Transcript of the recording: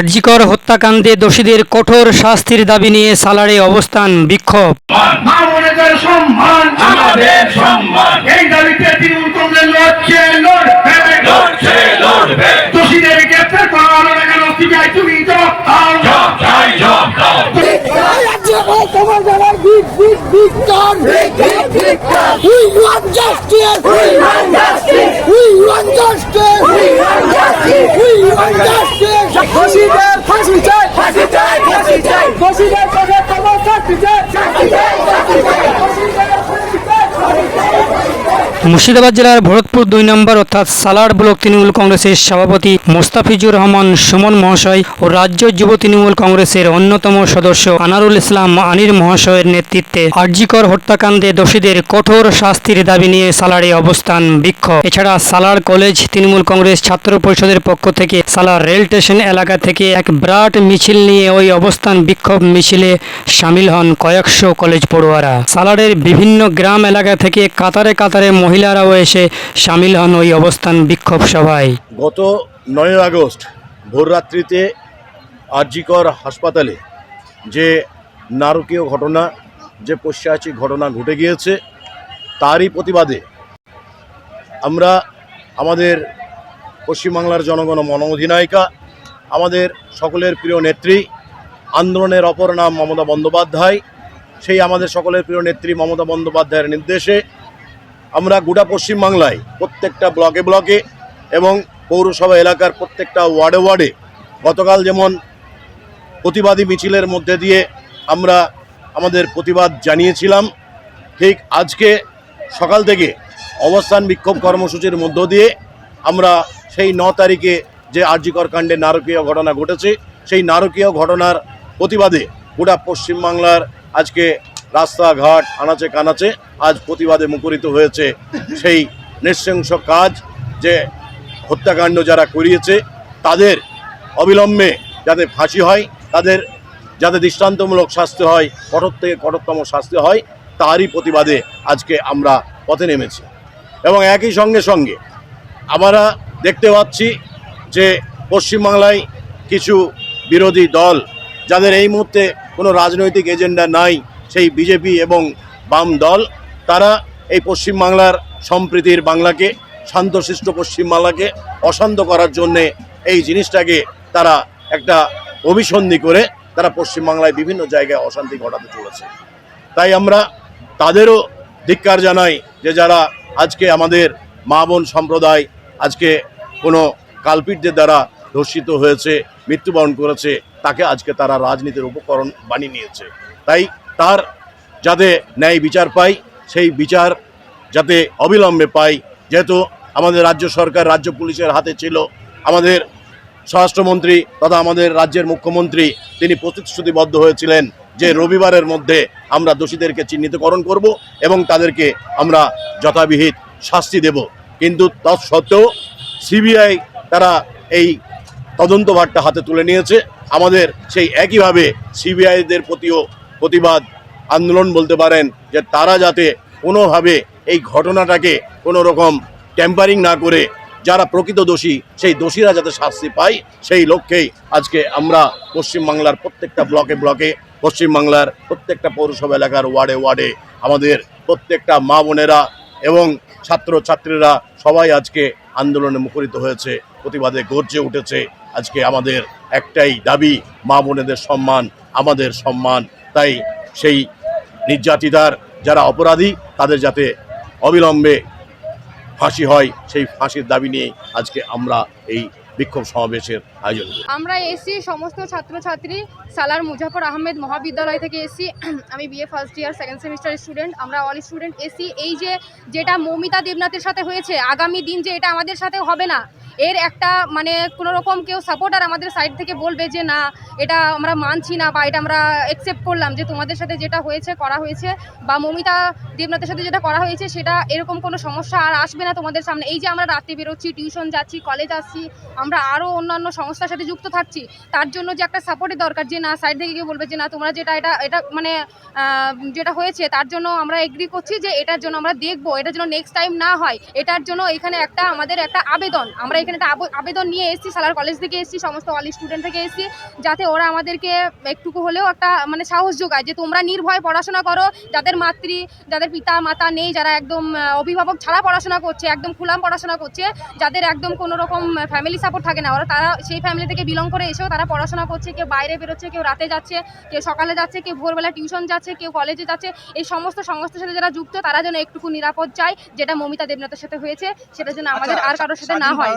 আরজিকর হত্যাকাণ্ডে দোষীদের কঠোর শাস্তির দাবি নিয়ে সালারে অবস্থান বিক্ষোভ। মা বোনেদের সম্মান আমাদের সম্মান এই দাবিতে তৃণমূল কংগ্রেস লড়ছে লড়বে লড়ছে লড়বে দোষীদের গ্রেপ্তার করা হলো না কেন সিবিআই তুমি জবাব দাও জব চাই জব দাও তোমার যারা big, big, big gun. We want justice. We want justice. We want justice. We want justice. We want justice. দোষীদের ফাঁসি চাই ফাঁসি চাই ফাঁসি চাই দোষীদের কাছে তোমার শাস্তি চাই শাস্তি চাই শাস্তি চাই দোষীদের ফাঁসি চাই ফাঁসি চাই মুর্শিদাবাদ জেলার ভরতপুর দুই নম্বর অর্থাৎ সালার ব্লক তৃণমূল কংগ্রেসের সভাপতি মোস্তাফিজুর রহমান সুমন মহাশয় ও রাজ্য যুব তৃণমূল কংগ্রেসের অন্যতম সদস্য আনারুল ইসলাম আনির মহাশয়ের নেতৃত্বে আরজিকর হত্যাকাণ্ডে দোষীদের কঠোর শাস্তির দাবি নিয়ে সালারে অবস্থান বিক্ষোভ। এছাড়া সালার কলেজ, তৃণমূল কংগ্রেস ছাত্র পরিষদের পক্ষ থেকে সালার রেল স্টেশন এলাকা থেকে এক বিরাট মিছিল নিয়ে ওই অবস্থান বিক্ষোভ মিছিলে সামিল হন কয়েকশো কলেজ পড়ুয়ারা। সালারের বিভিন্ন গ্রাম এলাকা থেকে কাতারে কাতারে মহিলারাও এসে সামিল হন ওই অবস্থান বিক্ষোভ সভায়। গত নয় আগস্ট ভোররাত্রিতে আরজিকর হাসপাতালে যে নারকীয় ঘটনা, যে পশ্চাচী ঘটনা ঘটে গিয়েছে, তারই প্রতিবাদে আমরা আমাদের পশ্চিমবাংলার জনগণ মন অধিনায়িকা আমাদের সকলের প্রিয় নেত্রী, আন্দোলনের অপর নাম মমতা বন্দ্যোপাধ্যায়, সেই আমাদের সকলের প্রিয় নেত্রী মমতা বন্দ্যোপাধ্যায়ের নির্দেশে আমরা গোটা পশ্চিমবাংলায় প্রত্যেকটা ব্লকে ব্লকে এবং পৌরসভা এলাকার প্রত্যেকটা ওয়ার্ডে ওয়ার্ডে গতকাল যেমন প্রতিবাদী মিছিলের মধ্যে দিয়ে আমরা আমাদের প্রতিবাদ জানিয়েছিলাম, ঠিক আজকে সকাল থেকে অবস্থান বিক্ষোভ কর্মসূচির মধ্য দিয়ে আমরা সেই ন তারিখে যে আর্যিকর কাণ্ডে নারকীয় ঘটনা ঘটেছে, সেই নারকীয় ঘটনার প্রতিবাদে গোটা পশ্চিমবাংলার আজকে রাস্তাঘাট, আনাচে কানাচে আজ প্রতিবাদে মুখরিত হয়েছে সেই নৃশংস কাজ যে হত্যাকাণ্ড যারা করিয়েছে, তাদের অবিলম্বে যাতে ফাঁসি হয়, তাদের যাতে দৃষ্টান্তমূলক শাস্তি হয়, কঠোর থেকে কঠোরতম শাস্তি হয়, তারই প্রতিবাদে আজকে আমরা পথে নেমেছি। এবং একই সঙ্গে সঙ্গে আমরা দেখতে পাচ্ছি যে পশ্চিমবাংলায় কিছু বিরোধী দল, যাদের এই মুহূর্তে কোনো রাজনৈতিক এজেন্ডা নাই সেই বিজেপি এবং বাম দল, তারা এই পশ্চিমবাংলার সম্প্রীতির বাংলাকে, শান্তশিষ্ট পশ্চিমবাংলাকে অশান্ত করার জন্যে এই জিনিসটাকে তারা একটা অভিসন্ধি করে তারা পশ্চিমবাংলায় বিভিন্ন জায়গায় অশান্তি ঘটাতে চলেছে। তাই আমরা তাদেরও ধিক্কার জানাই যে যারা আজকে আমাদের মা বোন সম্প্রদায় আজকে কোনো কালপিটদের দ্বারা ধর্ষিত হয়েছে, মৃত্যুবরণ করেছে, তাকে আজকে তারা রাজনীতির উপকরণ বানিয়ে নিয়েছে। তাই তার যাতে ন্যায় বিচার পাই, সেই বিচার যাতে অবিলম্বে পাই। যেহেতু আমাদের রাজ্য সরকার রাজ্য পুলিশের হাতে ছিল, আমাদের স্বরাষ্ট্রমন্ত্রী তথা আমাদের রাজ্যের মুখ্যমন্ত্রী তিনি প্রতিশ্রুতিবদ্ধ হয়েছিলেন যে রবিবারের মধ্যে আমরা দোষীদেরকে চিহ্নিতকরণ করব এবং তাদেরকে আমরা যথাবিহিত শাস্তি দেব। কিন্তু তৎসত্ত্বেও সিবিআই তারা এই তদন্তভারটা হাতে তুলে নিয়েছে। আমাদের সেই একইভাবে সিবিআইদের প্রতিও প্রতিবাদ আন্দোলন বলতে পারেন যে তারা যাতে কোনোভাবে এই ঘটনাটাকে কোনো রকম ট্যাম্পারিং না করে যারা প্রকৃত দোষী, সেই দোষীরা যাতে শাস্তি পায়, সেই লক্ষ্যেই আজকে আমরা পশ্চিমবাংলার প্রত্যেকটা ব্লকে ব্লকে পশ্চিমবাংলার প্রত্যেকটা পৌরসভা এলাকার ওয়ার্ডে ওয়ার্ডে আমাদের প্রত্যেকটা মা বোনেরা এবং ছাত্র ছাত্রীরা সবাই আজকে আন্দোলনে মুখরিত হয়েছে, প্রতিবাদে গর্জে উঠেছে। আজকে আমাদের একটাই দাবি, মা বোনেদের সম্মান, আমাদের সম্মান তাই সেই নির্যাতিতার যারা অপরাধী, তাদের যাতে অবিলম্বে ফাঁসি হয়, সেই ফাঁসির দাবি নিয়ে আজকে আমরা এই বিক্ষোভ সমাবেশের আয়োজন আমরা এসি সমস্ত ছাত্রছাত্রী, সালার মুজাফর আহমেদ মহাবিদ্যালয় থেকে এসি আমি BA first year second semester student আমরা অল স্টুডেন্ট এসি এই যে, যেটা মৌমিতা দেবনাথের সাথে হয়েছে, আগামী দিন যে এটা আমাদের সাথে হবে না এর একটা মানে কোনো রকম কেউ সাপোর্টার আমাদের সাইড থেকে বলবে যে, না, এটা আমরা মানছি না বা এটা আমরা অ্যাকসেপ্ট করলাম যে তোমাদের সাথে যেটা হয়েছে, করা হয়েছে বা মমিতা দেবনাথের সাথে যেটা করা হয়েছে, সেটা এরকম কোনো সমস্যা আর আসবে না তোমাদের সামনে। এই যে আমরা রাতে বেরোচ্ছি টিউশন যাচ্ছি কলেজ আসছি, আমরা আরও অন্যান্য সংস্থার সাথে যুক্ত থাকছি, তার জন্য যে একটা সাপোর্টের দরকার যে, না সাইড থেকে কেউ বলবে যে, না, তোমরা যেটা, এটা এটা মানে যেটা হয়েছে, তার জন্য আমরা এগ্রি করছি যে, এটার জন্য আমরা দেখব, এটার জন্য নেক্সট টাইম না হয়। এটার জন্য এখানে একটা, আমাদের একটা আবেদন, আমরা এখানে আবেদন নিয়ে এসেছি সালার কলেজ থেকে এসেছি সমস্ত অল স্টুডেন্ট থেকে এসেছি যাতে ওরা আমাদেরকে একটুকু হলেও একটা মানে সাহস যোগায় যে তোমরা নির্ভয় পড়াশোনা করো যাদের মাতৃ যাদের পিতা মাতা নেই যারা একদম অভিভাবক ছাড়া পড়াশোনা করছে একদম খুলাম পড়াশোনা করছে যাদের একদম কোনো রকম ফ্যামিলি সাপোর্ট থাকে না ওরা তারা সেই ফ্যামিলি থেকে বিলং করে এসেও তারা পড়াশোনা করছে কেউ বাইরে বেরোচ্ছে কেউ রাতে যাচ্ছে কেউ সকালে যাচ্ছে কেউ ভোরবেলা টিউশন যাচ্ছে কেউ কলেজে যাচ্ছে এই সমস্ত সংস্থার সাথে যারা যুক্ত তারা যেন একটুকু নিরাপদ চায় যেটা মমিতা দেবনাথের সাথে হয়েছে সেটা যেন আমাদের আর কারোর সাথে না হয়।